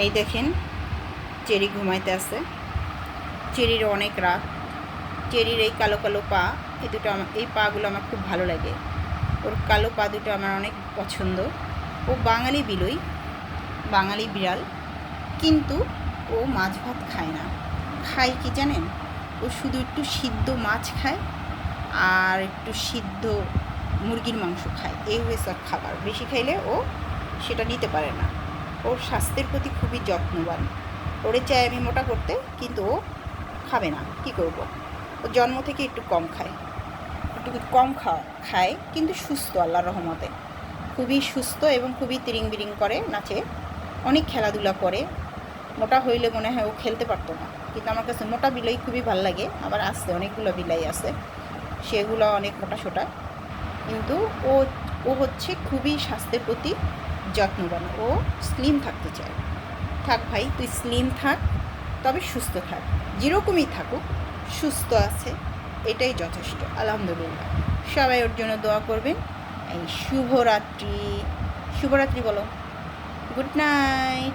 এই দেখেন, চেরি ঘুমাইতে আছে। চেরির অনেক রাত চেরির এই কালো কালো পা, এই দুটো আমার, এই পাগুলো আমার খুব ভালো লাগে। ওর কালো পা দুটো আমার অনেক পছন্দ। ও বাঙালি বিলই, বাঙালি বিড়াল। কিন্তু ও মাছ ভাত খায় না। খায় কি জানেন? ও শুধু একটু সিদ্ধ মাছ খায় আর একটু সিদ্ধ মুরগির মাংস খায়। এই হয়েছে খাবার। বেশি খাইলে ও সেটা নিতে পারে না। ওর স্বাস্থ্যের প্রতি খুবই যত্নবান। ওরে চাই আমি মোটা করতে, কিন্তু ও খাবে না। কি করব? ও জন্ম থেকে একটু কম খায়। একটু কম খাওয়া খায়, কিন্তু সুস্থ আল্লাহর রহমতে। খুবই সুস্থ এবং খুবই তিরিং বিরিং করে, নাচে। অনেক খেলাধুলা করে। মোটা হইলে মনে হয় ও খেলতে পারতো না। কিন্তু আমার কাছে মোটা বিলাই খুবই ভালো লাগে। আবার আছে অনেকগুলো বিলাই আছে। সেগুলো অনেক মোটা সোটা কিন্তু ও ও হচ্ছে খুবই স্বাস্থ্যের প্রতি যত্নবান ও স্লিম থাকতে চায়। থাক ভাই, তুই স্লিম থাক, তবে সুস্থ থাক। যেরকমই থাকুক, সুস্থ আছে, এটাই যথেষ্ট। আলহামদুলিল্লাহ। সবাই ওর জন্য দোয়া করবেন। এই শুভরাত্রি। শুভরাত্রি বলো। Good night.